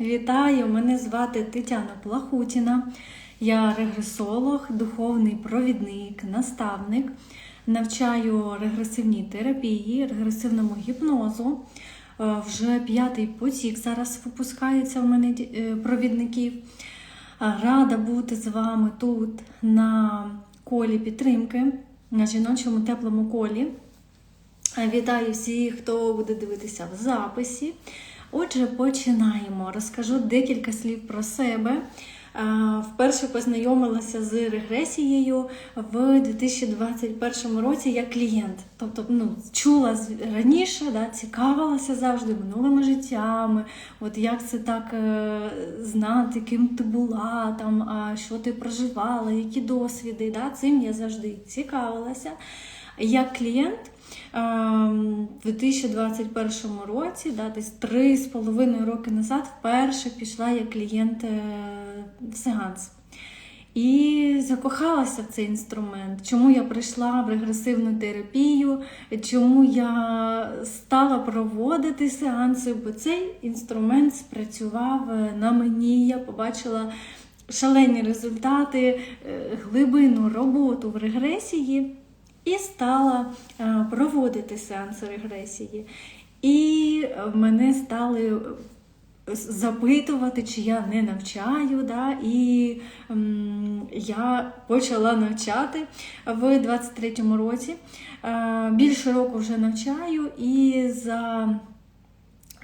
Вітаю! Мене звати Тетяна Плахутіна. Я регресолог, духовний провідник, наставник. Навчаю регресивній терапії, регресивному гіпнозу. Е, Вже п'ятий потік зараз випускається у мене е, провідників. Е, Рада бути з вами тут на колі підтримки, на жіночому теплому колі. Вітаю всіх, хто буде дивитися в записі. Отже, починаємо. Розкажу декілька слів про себе. Е, Вперше познайомилася з регресією в 2021 році як клієнт. Тобто, ну, чула раніше, да, цікавилася завжди минулими життями, от як це так е, знати, ким ти була, там, що ти проживала, які досвіди. Да, цим я завжди цікавилася. Як клієнт ем, в 2021 році, да, десь три з половиною роки назад, вперше пішла як клієнт е, в сеанс. І закохалася в цей інструмент. Чому я прийшла в регресивну терапію, чому я стала проводити сеанси, бо цей інструмент спрацював е, на мені. Я побачила шалені результати, е, глибину роботу в регресії і стала е, проводити сеанси регресії. І е, мене стали е, запитувати, чи я не навчаю. Да? І я почала навчати в 23-му році. Більше року вже навчаю і за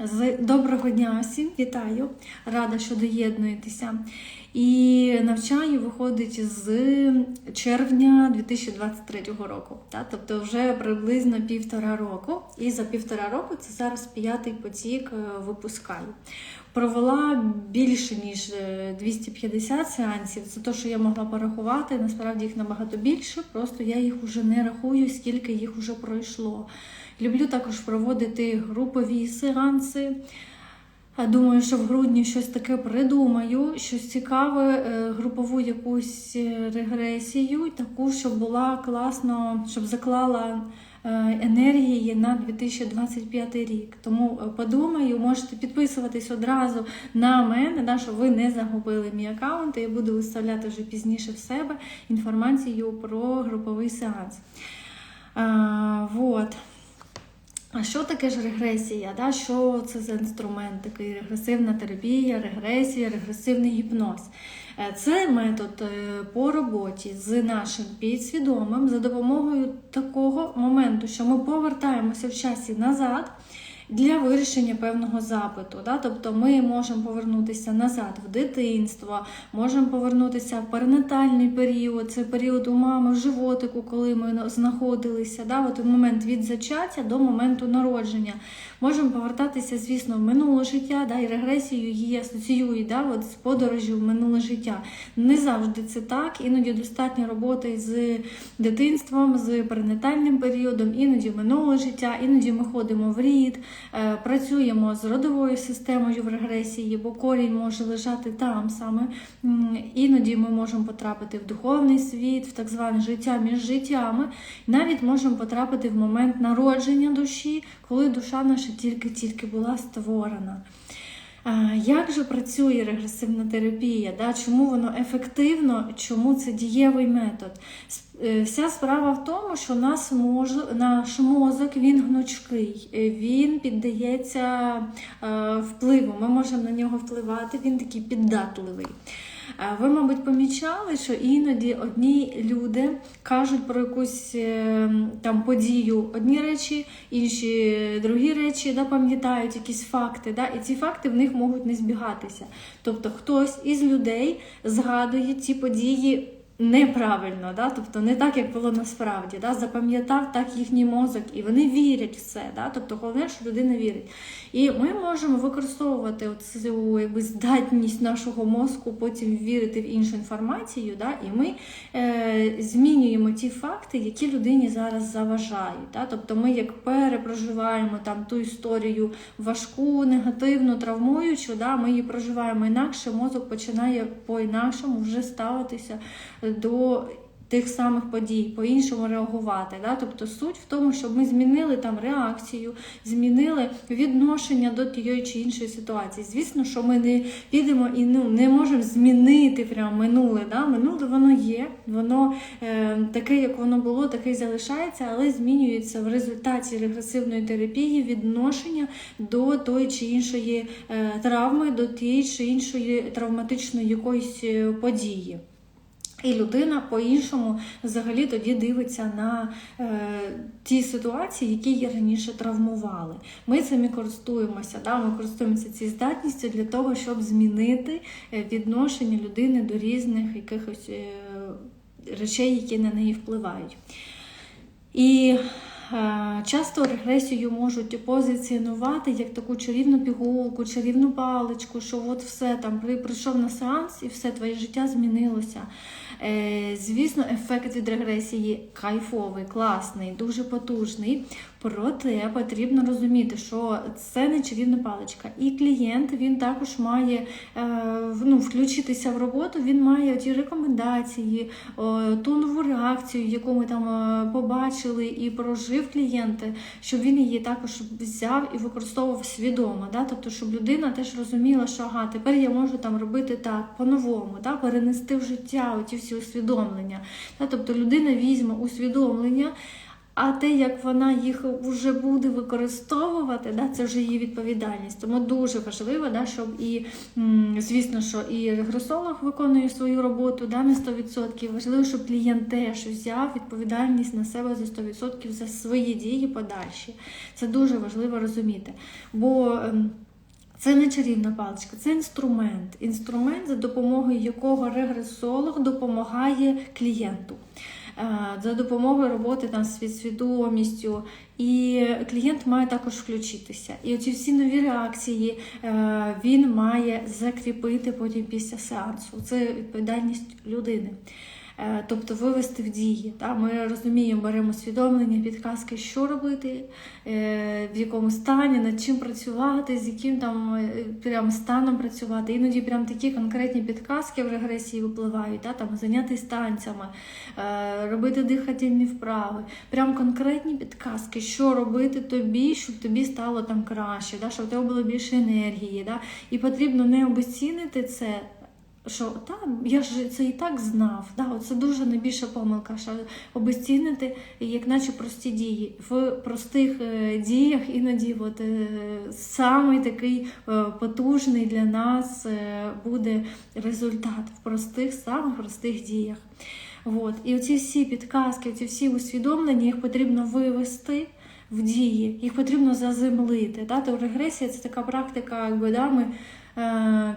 з доброго дня всім вітаю, рада, що доєднуєтеся. І навчаю виходить з червня 2023 року. Та? Тобто вже приблизно півтора року. І за півтора року це зараз п'ятий потік е, випускаю. Провела більше ніж е, 250 сеансів. Це те, що я могла порахувати. Насправді їх набагато більше, просто я їх вже не рахую, скільки їх вже пройшло. Люблю також проводити групові сеанси. Думаю, що в грудні щось таке придумаю, щось цікаве, е, групову якусь е, регресію, таку, щоб була класно, щоб заклала е, енергії на 2025 рік. Тому е, подумаю, можете підписуватись одразу на мене, да, щоб ви не загубили мій аккаунт. і Я буду виставляти вже пізніше в себе інформацію про груповий сеанс. А, вот. А що таке ж регресія? Да? Що це за інструмент такий? Регресивна терапія, регресія, регресивний гіпноз. Е, Це метод е, по роботі з нашим підсвідомим за допомогою такого моменту, що ми повертаємося в часі назад. Для вирішення певного запиту. Да? Тобто ми можемо повернутися назад в дитинство, можемо повернутися в перинатальний період, це період у мами в животику, коли ми знаходилися, да? От момент від зачаття до моменту народження. Можемо повертатися, звісно, в минуле життя, да? і регресію її асоціюють да? От з подорожю в минуле життя. Не завжди це так, іноді достатньо роботи з дитинством, з перинатальним періодом, іноді в минуле життя, іноді ми ходимо в рід, працюємо з родовою системою в регресії, бо корінь може лежати там саме. Іноді ми можемо потрапити в духовний світ, в так зване життя між життями. Навіть можемо потрапити в момент народження душі, коли душа наша тільки-тільки була створена. Як же працює регресивна терапія? Да? Чому воно ефективно? Чому це дієвий метод? Е, Вся справа в тому, що нас мож... наш мозок він гнучкий, е, він піддається е, впливу. Ми можемо на нього впливати, він такий піддатливий. Е, Ви, мабуть, помічали, що іноді одні люди кажуть про якусь е, там подію одні речі, інші другі речі, да, пам'ятають якісь факти, да, і ці факти в них можуть не збігатися. Тобто хтось із людей згадує ці події. Неправильно, да? тобто не так, як було насправді. Да? Запам'ятав так їхній мозок, і вони вірять в це. Да? Тобто головне, що людина вірить. І ми можемо використовувати цю якби, здатність нашого мозку потім вірити в іншу інформацію, да? і ми е, змінюємо ті факти, які людині зараз заважають. Да? Тобто ми як перепроживаємо там ту історію важку, негативну, травмуючу, да? ми її проживаємо інакше, мозок починає по-інакшому вже ставитися до тих самих подій, по-іншому реагувати. Да? Тобто суть в тому, щоб ми змінили там реакцію, змінили відношення до тієї чи іншої ситуації. Звісно, що ми не підемо і ну, не можемо змінити прям минуле. Да? Минуле воно є, воно е, таке, як воно було, таке й залишається, але змінюється в результаті регресивної терапії відношення до тої чи іншої е, травми, до тієї чи іншої травматичної якоїсь е, події. І людина по-іншому взагалі тоді дивиться на е, ті ситуації, які її раніше травмували. Ми цим і користуємося. Да? Ми користуємося цією здатністю для того, щоб змінити е, відношення людини до різних якихось е, речей, які на неї впливають. І часто регресію можуть позиціонувати як таку чарівну пігулку, чарівну паличку, що от все там при- прийшов на сеанс і все твоє життя змінилося. Е, Звісно, ефект від регресії кайфовий, класний, дуже потужний. Проте потрібно розуміти, що це не чарівна паличка. І клієнт він також має е, ну, включитися в роботу, він має ті рекомендації, ту нову реакцію, яку ми там е, побачили і прожив клієнт, щоб він її також взяв і використовував свідомо. Да? Тобто, щоб людина теж розуміла, що ага, тепер я можу там робити так по-новому, да? перенести в життя оті всі усвідомлення. Да? Тобто людина візьме усвідомлення. А те, як вона їх вже буде використовувати, да, це вже її відповідальність. Тому дуже важливо, да, щоб і, звісно, що і регресолог виконує свою роботу да, на 100%. Важливо, щоб клієнт теж взяв відповідальність на себе за 100% за свої дії подальші. Це дуже важливо розуміти. Бо ем, це не чарівна паличка, це інструмент. Інструмент, за допомогою якого регресолог допомагає клієнту. Е, За допомогою роботи там з свідомістю. і клієнт має також включитися. І оці всі нові реакції е, він має закріпити потім після сеансу. Це відповідальність людини. Е, Тобто вивести в дії. Та? Ми розуміємо, беремо свідомлення, підказки, що робити, е, в якому стані, над чим працювати, з яким там е, прям станом працювати. Іноді прям такі конкретні підказки в регресії випливають, та? там зайнятися танцями, робити дихательні вправи. Прям конкретні підказки, що робити тобі, щоб тобі стало там краще, да? щоб в тебе було більше енергії. Да? І потрібно не обесцінити це що та я ж це і так знав. Да, це дуже найбільша помилка, що обезцінити, як наче прості дії. В простих е, діях іноді от, е, самий такий е, потужний для нас буде результат в простих, самих простих діях. От. І оці всі підказки, ці всі усвідомлення, їх потрібно вивести в дії, їх потрібно заземлити. Да? То регресія це така практика, якби да, ми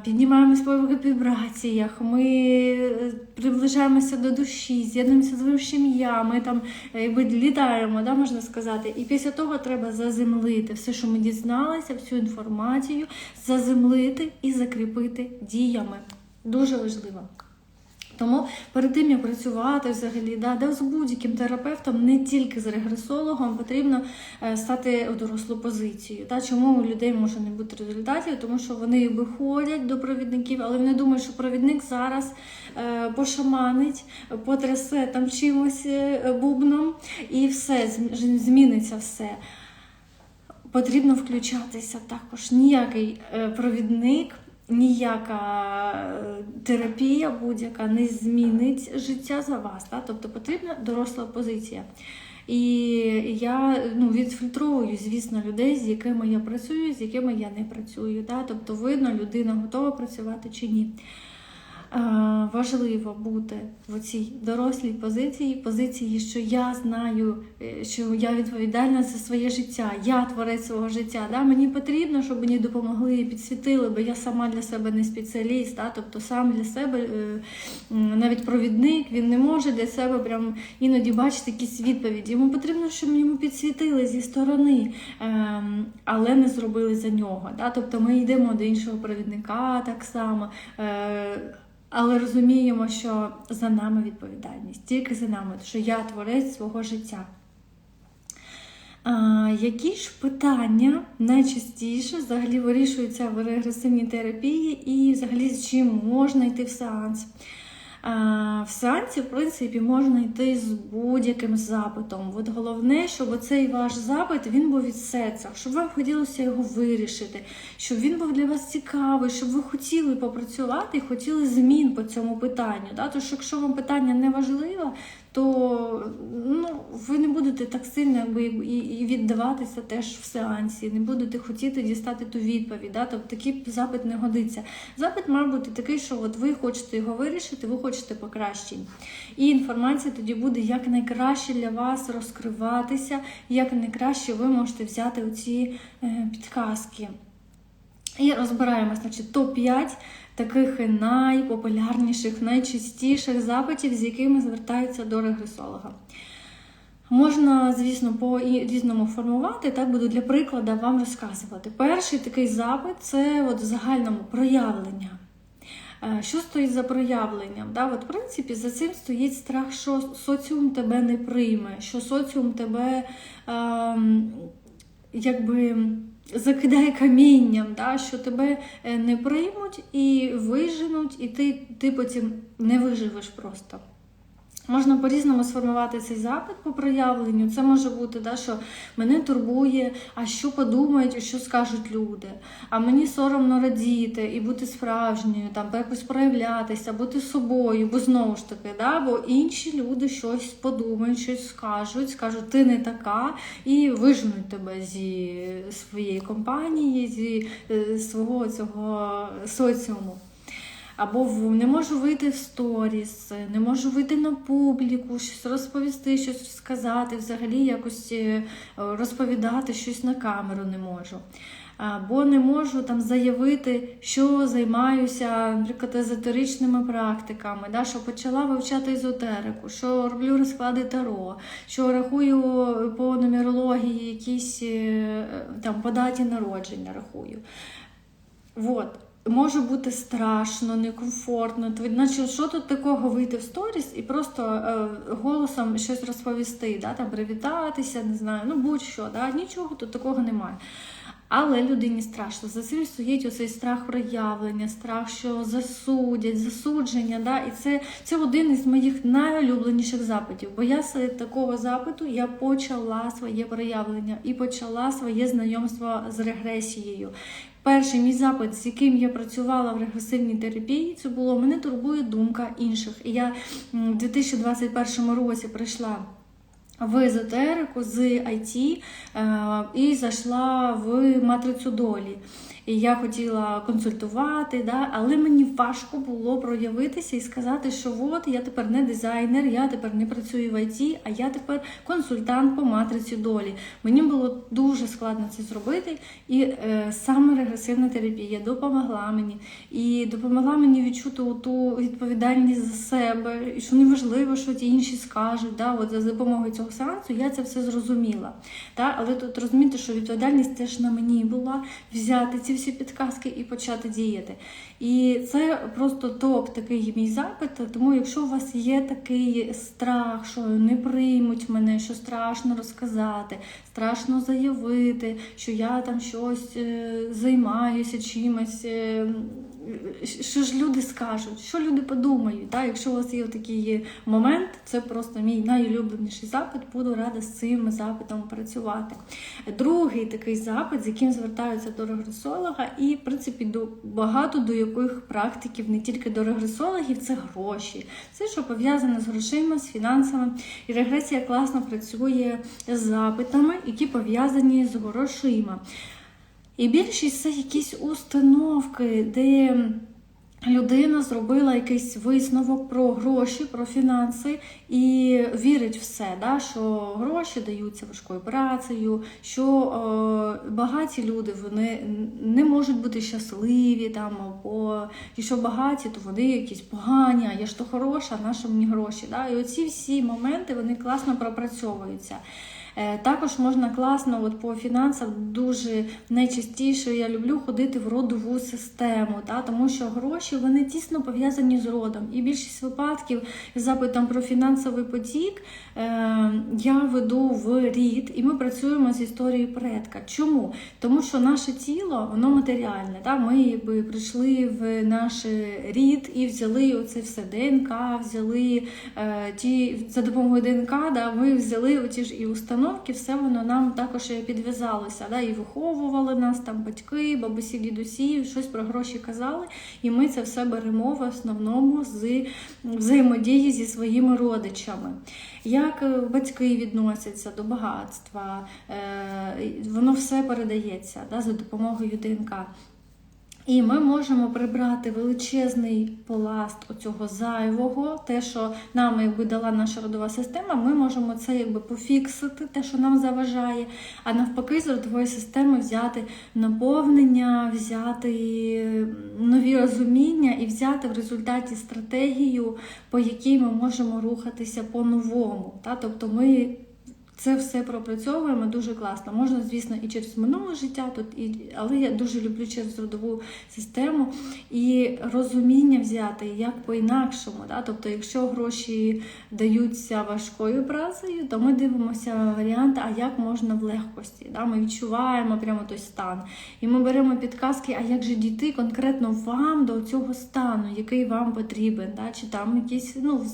піднімаємось по вібраціях, ми е, приближаємося до душі, з'єднуємося з вищим я, ми там е, якби літаємо, да, можна сказати. І після того треба заземлити все, що ми дізналися, всю інформацію, заземлити і закріпити діями. Дуже важливо. Тому перед тим як працювати взагалі, да, де з будь-яким терапевтом, не тільки з регресологом, потрібно е, стати у дорослу позицію. Да. Чому у людей може не бути результатів? Тому що вони якби ходять до провідників, але вони думають, що провідник зараз е, пошаманить, потрясе там чимось е, бубном, і все зміниться все. Потрібно включатися також. Ніякий е, провідник ніяка е, терапія будь-яка не змінить життя за вас. Так? Тобто потрібна доросла позиція. І я ну, відфільтровую, звісно, людей, з якими я працюю, з якими я не працюю. Так? Тобто видно, людина готова працювати чи ні. Е, Важливо бути в цій дорослій позиції, позиції, що я знаю, е, що я відповідальна за своє життя, я творець свого життя. Да? Мені потрібно, щоб мені допомогли і підсвітили, бо я сама для себе не спеціаліст, да? тобто сам для себе е, навіть провідник, він не може для себе прям іноді бачити якісь відповіді. Йому потрібно, щоб йому підсвітили зі сторони, ем, але не зробили за нього. Да? Тобто ми йдемо до іншого провідника так само. Але розуміємо, що за нами відповідальність, тільки за нами, що я творець свого життя. А, які ж питання найчастіше взагалі вирішуються в регресивній терапії і взагалі з чим можна йти в сеанс? В сеансі, в принципі, можна йти з будь-яким запитом. От головне, щоб цей ваш запит він був від серця, щоб вам хотілося його вирішити, щоб він був для вас цікавий, щоб ви хотіли попрацювати і хотіли змін по цьому питанню. Да? Тож, якщо вам питання не важливе, то ну, ви не будете так сильно якби, і, віддаватися теж в сеансі, не будете хотіти дістати ту відповідь. Да? Тобто такий запит не годиться. Запит має бути такий, що от ви хочете його вирішити, ви хочете покращень. І інформація тоді буде як найкраще для вас розкриватися, як найкраще ви можете взяти оці е, підказки. І розбираємо, значить, топ-5 таких найпопулярніших, найчастіших запитів, з якими звертаються до регресолога. Можна, звісно, по різному формувати, так буду для прикладу вам розказувати. Перший такий запит це от в загальному проявлення. Е, Що стоїть за проявленням? Да, от, в принципі, за цим стоїть страх, що соціум тебе не прийме, що соціум тебе ем, якби закидає камінням, да, що тебе е, не приймуть і виженуть, і ти, ти потім не виживеш просто. Можна по-різному сформувати цей запит по проявленню. Це може бути, да, що мене турбує, а що подумають, що скажуть люди. А мені соромно радіти і бути справжньою, там якось проявлятися, бути собою, бо знову ж таки, да, бо інші люди щось подумають, щось скажуть, скажуть, ти не така, і виженуть тебе зі своєї компанії, зі е, свого цього соціуму. Або в- не можу вийти в сторіс, не можу вийти на публіку, щось розповісти, щось сказати, взагалі якось е, розповідати щось на камеру не можу. Або не можу там заявити, що займаюся, наприклад, езотеричними практиками, да, що почала вивчати езотерику, що роблю розклади таро, що рахую по нумерології якісь е, там по даті народження рахую. Вот. Може бути страшно, некомфортно. Наче, що тут такого вийти в сторіс і просто е, голосом щось розповісти, да, там, привітатися, не знаю, ну будь-що, да, нічого тут такого немає. Але людині страшно. За цим стоїть оцей страх проявлення, страх, що засудять, засудження. Да? І це, це один із моїх найулюбленіших запитів. Бо я з такого запиту я почала своє проявлення і почала своє знайомство з регресією. Перший мій запит, з яким я працювала в регресивній терапії, це було мене турбує думка інших. І я в 2021 році прийшла в езотерику з IT е, і зайшла в матрицю долі. І я хотіла консультувати, да, але мені важко було проявитися і сказати, що от я тепер не дизайнер, я тепер не працюю в IT, а я тепер консультант по матриці долі. Мені було дуже складно це зробити, і е, саме регресивна терапія допомогла мені і допомогла мені відчути ту відповідальність за себе, і що неважливо, що ті інші скажуть. Да, от за допомогою цього сеансу я це все зрозуміла. Да, але тут розумієте, що відповідальність теж на мені була взяти ці всі підказки і почати діяти. І це просто топ такий мій запит. Тому, якщо у вас є такий страх, що не приймуть мене, що страшно розказати, страшно заявити, що я там щось е, займаюся чимось. е, Що ж люди скажуть, що люди подумають? Так? Якщо у вас є такий момент, це просто мій найулюбленіший запит, буду рада з цим запитом працювати. Другий такий запит, з яким звертаються до регресолога, і, в принципі, до багато до яких практиків, не тільки до регресологів, це гроші. Це що пов'язане з грошима, з фінансами. І регресія класно працює з запитами, які пов'язані з грошима. І більшість це якісь установки, де людина зробила якийсь висновок про гроші, про фінанси і вірить в це, да, що гроші даються важкою працею, що е, багаті люди вони не можуть бути щасливі, там, або і що багаті, то вони якісь погані, а я ж то хороша, на мені гроші. Да? І оці всі моменти вони класно пропрацьовуються. Е, Також можна класно, от по фінансам дуже найчастіше я люблю ходити в родову систему, та, тому що гроші вони тісно пов'язані з родом. І більшість випадків з запитом про фінансовий потік е, я веду в рід, і ми працюємо з історією предка. Чому? Тому що наше тіло воно матеріальне. Та? Ми якби прийшли в наш рід і взяли оце все ДНК, взяли е, ті за допомогою ДНК, да, ми взяли оті ж і установки, все воно нам також підв'язалося. Да, і виховували нас там батьки, бабусі, дідусі, щось про гроші казали. І ми це все беремо в основному з взаємодії зі своїми родичами. Як е, батьки відносяться до багатства, е, воно все передається да, за допомогою ДНК. І ми можемо прибрати величезний пласт оцього зайвого, те, що нам якби дала наша родова система, ми можемо це якби пофіксити, те, що нам заважає, а навпаки, з родової системи взяти наповнення, взяти нові розуміння і взяти в результаті стратегію, по якій ми можемо рухатися по-новому. Тобто ми це все пропрацьовуємо дуже класно. Можна, звісно, і через минуле життя, тут, і, але я дуже люблю через родову систему і розуміння взяти, як по-інакшому. Да? Тобто, якщо гроші даються важкою працею, то ми дивимося варіант, а як можна в легкості. Да? Ми відчуваємо прямо той стан. І ми беремо підказки, а як же дійти конкретно вам до цього стану, який вам потрібен. Да? Чи там якийсь, ну,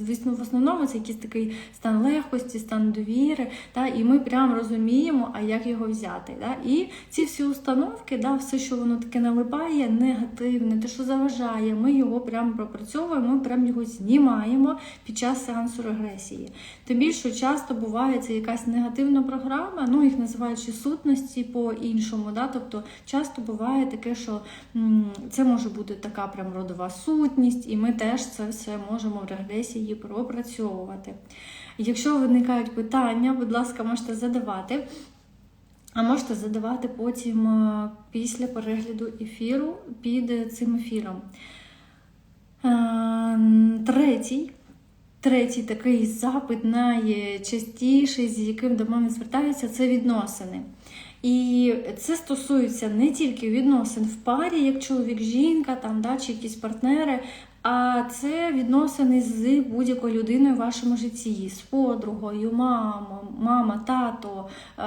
звісно, в основному це якийсь такий стан легкості, стан довіри віри, та, і ми прямо розуміємо, а як його взяти. Да? І ці всі установки, да, все, що воно таке налипає, негативне, те, що заважає, ми його прямо пропрацьовуємо, ми прямо його знімаємо під час сеансу регресії. Тим більше часто буває це якась негативна програма, ну їх називають ще сутності по-іншому. Да? Тобто часто буває таке, що це може бути така прям родова сутність, і ми теж це все можемо в регресії пропрацьовувати. Якщо виникають питання, будь ласка, можете задавати. А можете задавати потім е, після перегляду ефіру під цим ефіром. Е, третій. Третій такий запит найчастіший, з яким до мене звертаються, це відносини. І це стосується не тільки відносин в парі, як чоловік-жінка, там, да, чи якісь партнери, а це відносини з будь-якою людиною в вашому житті, з подругою, мамою, мама, тато, е,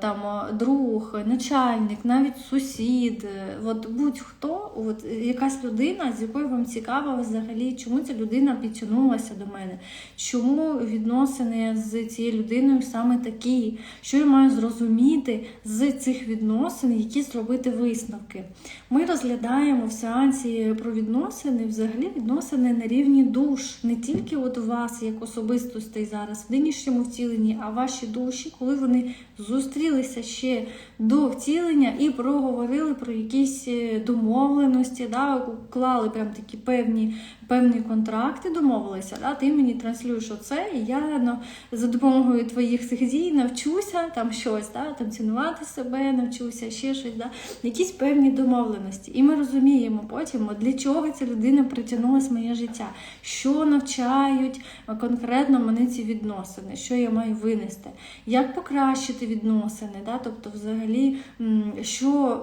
там, друг, начальник, навіть сусід. От Будь-хто, от якась людина, з якою вам цікаво взагалі, чому ця людина підтягнулася до мене, чому відносини з цією людиною саме такі, що я маю зрозуміти з цих відносин, які зробити висновки. Ми розглядаємо в сеансі про відносини взагалі відносини на рівні душ, не тільки от вас, як особистостей зараз, в нинішньому втіленні, а ваші душі, коли вони зустрілися ще до втілення і проговорили про якісь е, домовленості, да, уклали прям такі певні певні контракти, домовилися. Да, Ти мені транслюєш оце, і я ну, за допомогою твоїх цих дій навчуся там щось, да, там цінувати себе, навчуся ще щось, да, якісь певні домовленості. І ми розуміємо потім, для чого ця людина притягнулася в моє життя, що навчають конкретно мене ці відносини, що я маю винести, як покращити відносини, да, тобто, взагалі, що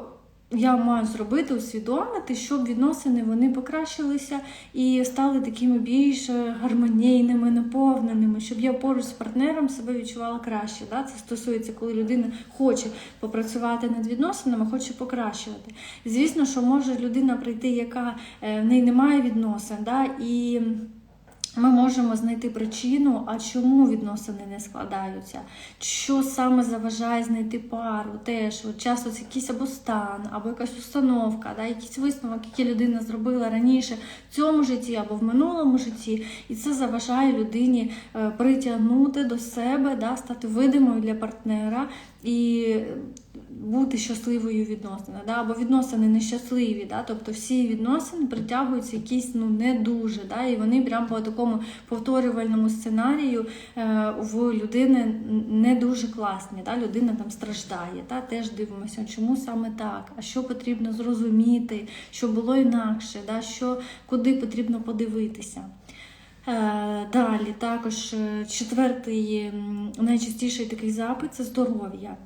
я маю зробити, усвідомити, щоб відносини вони покращилися і стали такими більш гармонійними, наповненими, щоб я поруч з партнером себе відчувала краще. Да? Це стосується, коли людина хоче попрацювати над відносинами, хоче покращувати. Звісно, що може людина прийти, яка е, в неї немає відносин. да? і ми можемо знайти причину, а чому відносини не складаються, що саме заважає знайти пару. Теж от часто це якийсь або стан, або якась установка, да, якийсь висновок, який людина зробила раніше в цьому житті або в минулому житті, і це заважає людині е, притягнути до себе, да, стати видимою для партнера і бути щасливою відносини, да? або відносини нещасливі, да? тобто всі відносини притягуються якісь ну, не дуже. Да? І вони прямо по такому повторювальному сценарію е, в людини не дуже класні. Да? Людина там страждає. Да? Теж дивимося, чому саме так, а що потрібно зрозуміти, що було інакше, да? що, куди потрібно подивитися. Е, Далі також е, четвертий найчастіший такий запит це здоров'я.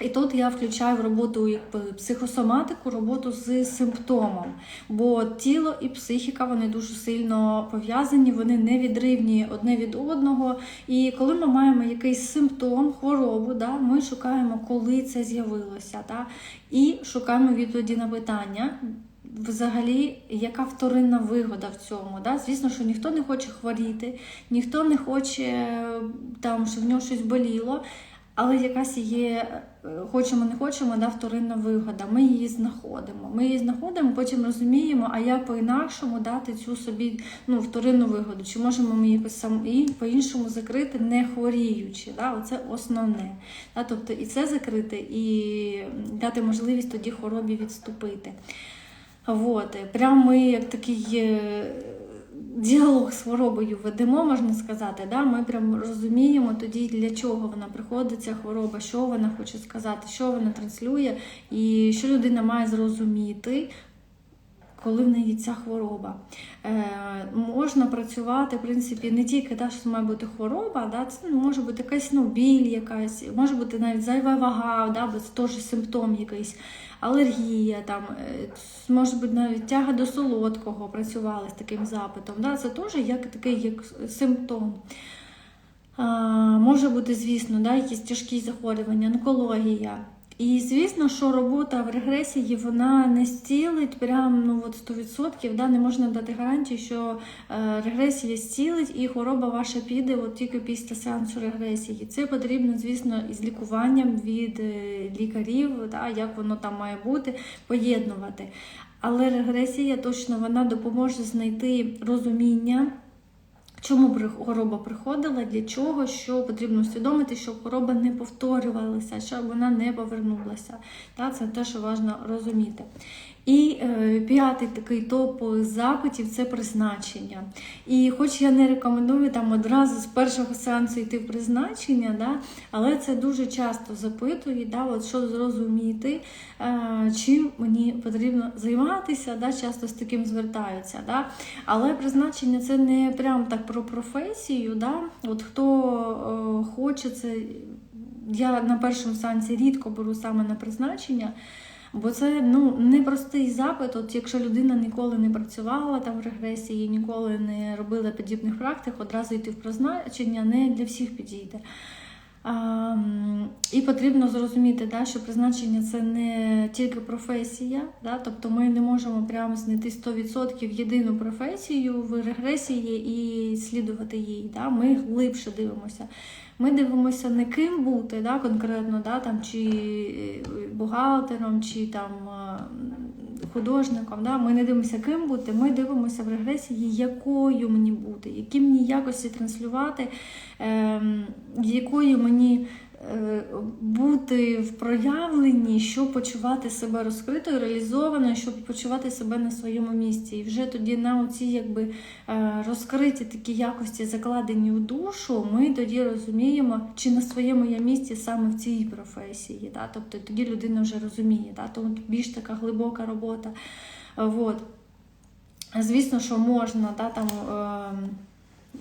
І тут я включаю в роботу якби, психосоматику, роботу з симптомом. Бо тіло і психіка вони дуже сильно пов'язані, вони невідривні одне від одного. І коли ми маємо якийсь симптом, хворобу, да, ми шукаємо, коли це з'явилося. Да, і шукаємо відповіді на питання. Взагалі, яка вторинна вигода в цьому? Да? Звісно, що ніхто не хоче хворіти, ніхто не хоче там, щоб в нього щось боліло, але якась є, е, хочемо, не хочемо, да, вторинна вигода. Ми її знаходимо. Ми її знаходимо, потім розуміємо, а як по-інакшому дати цю собі ну, вторинну вигоду. Чи можемо ми її сам- і по-іншому закрити, не хворіючи. Да? Оце основне. Да? Тобто і це закрити, і дати можливість тоді хворобі відступити. Вот. Прям ми як такий е, діалог з хворобою ведемо, можна сказати. Да? Ми прям розуміємо тоді, для чого вона приходить, ця хвороба, що вона хоче сказати, що вона транслює, і що людина має зрозуміти. Коли в неї ця хвороба. Е, можна працювати, в принципі, не тільки те, що має бути хвороба, да, це може бути якась ну, біль, якась, може бути навіть зайва вага, да, бо це теж симптом якийсь, алергія, там, е, може бути навіть тяга до солодкого, працювали з таким запитом. Да, це теж як такий як симптом. А, може бути, звісно, да, якісь тяжкі захворювання, онкологія. І звісно, що робота в регресії вона не зцілить прям ну от 100%, да, не можна дати гарантії, що е, регресія зцілить і хвороба ваша піде от тільки після сеансу регресії. Це потрібно, звісно, із лікуванням від е, лікарів, да, як воно там має бути, поєднувати. Але регресія точно вона допоможе знайти розуміння. Чому хвороба приходила, для чого, що потрібно усвідомити, щоб хвороба не повторювалася, щоб вона не повернулася. Та, це те, що важливо розуміти. І е, п'ятий такий топ запитів це призначення. І хоч я не рекомендую там одразу з першого сеансу йти в призначення, да, але це дуже часто запитують, да, от що зрозуміти, е, чим мені потрібно займатися, да, часто з таким звертаються. Да. Але призначення це не прям так про професію. Да. От хто е, хоче це, я на першому сеансі рідко беру саме на призначення. Бо це ну непростий запит. От якщо людина ніколи не працювала там в регресії, ніколи не робила подібних практик, одразу йти в призначення не для всіх підійде. А, і потрібно зрозуміти, да, що призначення це не тільки професія, да, тобто ми не можемо прямо знайти 100% єдину професію в регресії і слідувати їй. Да. Ми глибше дивимося. Ми дивимося не ким бути да, конкретно, да, там, чи е, бухгалтером, чи там е, художником. Да. Ми не дивимося, ким бути, ми дивимося в регресії, якою мені бути, які мені якості транслювати, е, якою мені бути в проявленні, щоб почувати себе розкритою, реалізованою, щоб почувати себе на своєму місці. І вже тоді на оці якби е, розкриті такі якості, закладені в душу, ми тоді розуміємо, чи на своєму я місці саме в цій професії. Да? Тобто тоді людина вже розуміє, да? тому більш така глибока робота. Е, Вот. Звісно, що можна да, там, е,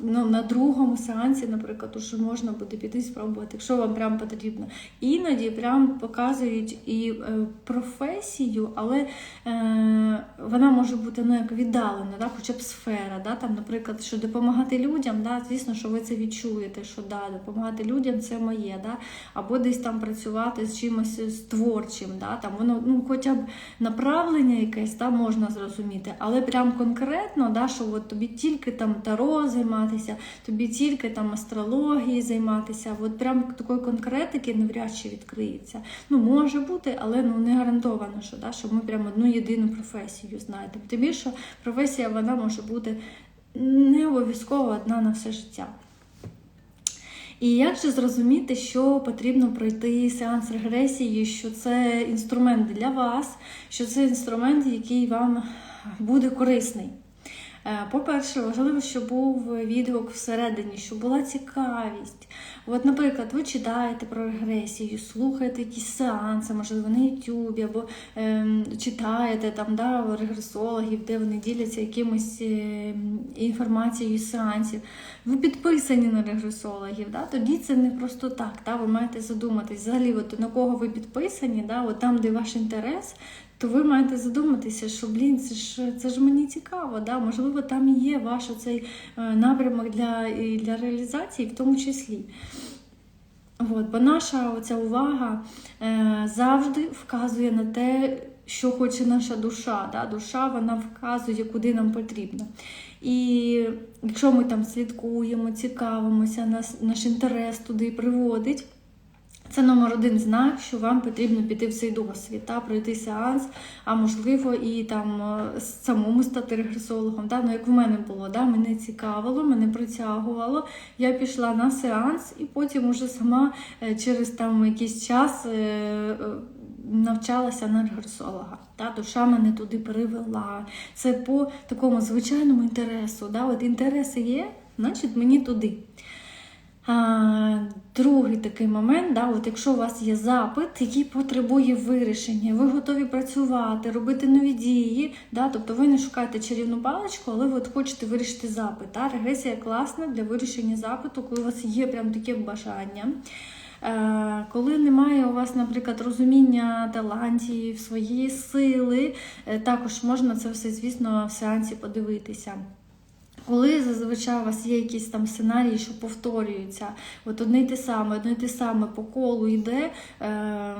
ну, на другому сеансі, наприклад, уже можна буде піти спробувати, якщо вам прям потрібно. Іноді прям показують і е, професію, але е, вона може бути ну, як віддалена, да, хоча б сфера. Да, там, наприклад, що допомагати людям, да, звісно, що ви це відчуєте, що да, допомагати людям це моє. Да, або десь там працювати з чимось з творчим. Да, там, воно, ну, хоча б направлення якесь да, можна зрозуміти, але прям конкретно, да, що от тобі тільки там таро займатися, тобі тільки там астрології займатися, от прям такої конкретики навряд чи відкриється. Ну, може бути, але ну, не гарантовано, що, да, що ми прям одну єдину професію знаємо. Тим більше професія вона може бути не обов'язково одна на все життя. І як же зрозуміти, що потрібно пройти сеанс регресії, що це інструмент для вас, що це інструмент, який вам буде корисний. Е, По-перше, важливо, щоб був відгук всередині, щоб була цікавість. От, наприклад, ви читаєте про регресію, слухаєте якісь сеанси, можливо, на Ютубі, або ем, читаєте там да, регресологів, де вони діляться якимось ем, інформацією сеансів. Ви підписані на регресологів, да? тоді це не просто так. Да? Ви маєте задуматись, взагалі, от, на кого ви підписані, да? от там, де ваш інтерес, то ви маєте задуматися, що блін, це ж це ж мені цікаво. Да? Можливо, там є ваш цей напрямок для, для реалізації, в тому числі. От, бо наша оця увага е, завжди вказує на те, що хоче наша душа. Да? Душа вона вказує, куди нам потрібно. І якщо ми там слідкуємо, цікавимося, нас, наш інтерес туди приводить. Це номер один знак, що вам потрібно піти в цей досвід, та, пройти сеанс, а можливо і там е, самому стати регресологом. Та? Ну, як в мене було, да? мене цікавило, мене притягувало. Я пішла на сеанс і потім уже сама е, через там якийсь час. е, Навчалася на регресолога. Та, душа мене туди привела. Це по такому звичайному інтересу. Да? От інтереси є, значить мені туди. Другий такий момент, да, от якщо у вас є запит, який потребує вирішення, ви готові працювати, робити нові дії, да, тобто ви не шукаєте чарівну паличку, але ви от хочете вирішити запит. Да? Регресія класна для вирішення запиту, коли у вас є прям таке бажання. Е, Коли немає у вас, наприклад, розуміння талантів, своєї сили, е, також можна це все, звісно, в сеансі подивитися. Коли зазвичай у вас є якісь там сценарії, що повторюються, от одне й те саме, одне й те саме по колу йде. Е,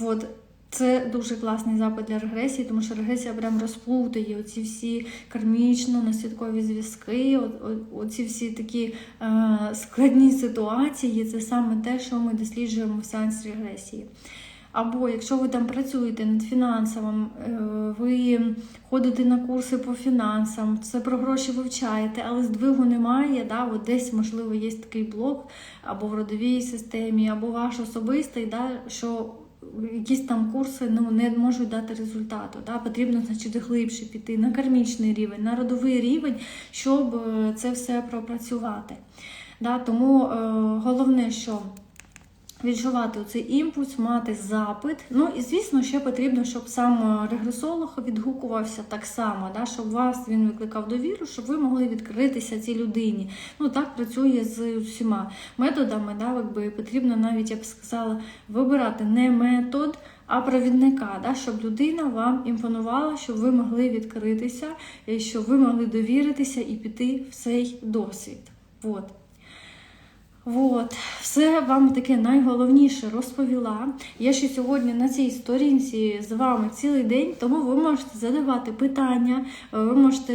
от, це дуже класний запит для регресії, тому що регресія прям розплутає оці всі кармічно-наслідкові зв'язки, оці всі такі е, складні ситуації. Це саме те, що ми досліджуємо в сеансі регресії. Або якщо ви там працюєте над фінансовим, е, ви ходите на курси по фінансам, це про гроші вивчаєте, але здвигу немає. Да? От десь, можливо, є такий блок або в родовій системі, або ваш особистий, да? що якісь там курси ну, не можуть дати результату. Да? Потрібно, значить, глибше піти на кармічний рівень, на родовий рівень, щоб е, це все пропрацювати. Да? Тому е, головне, що відчувати цей імпульс, мати запит. Ну і звісно, ще потрібно, щоб сам регресолог відгукувався так само, да, щоб вас він викликав довіру, щоб ви могли відкритися цій людині. Ну так працює з усіма методами. Да, якби потрібно навіть, я б сказала, вибирати не метод. А провідника, да, щоб людина вам імпонувала, щоб ви могли відкритися, щоб ви могли довіритися і піти в цей досвід. От. От, все вам таке найголовніше розповіла. Я ще сьогодні на цій сторінці з вами цілий день, тому ви можете задавати питання, ви можете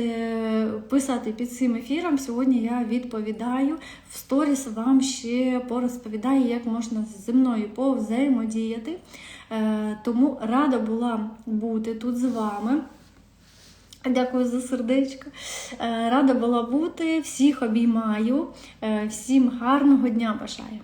писати під цим ефіром. Сьогодні я відповідаю. В сторіс вам ще порозповідаю, як можна зі мною повзаємодіяти. Е, Тому рада була бути тут з вами. Дякую за сердечко. Е, Рада була бути. Всіх обіймаю. Е, Всім гарного дня бажаю.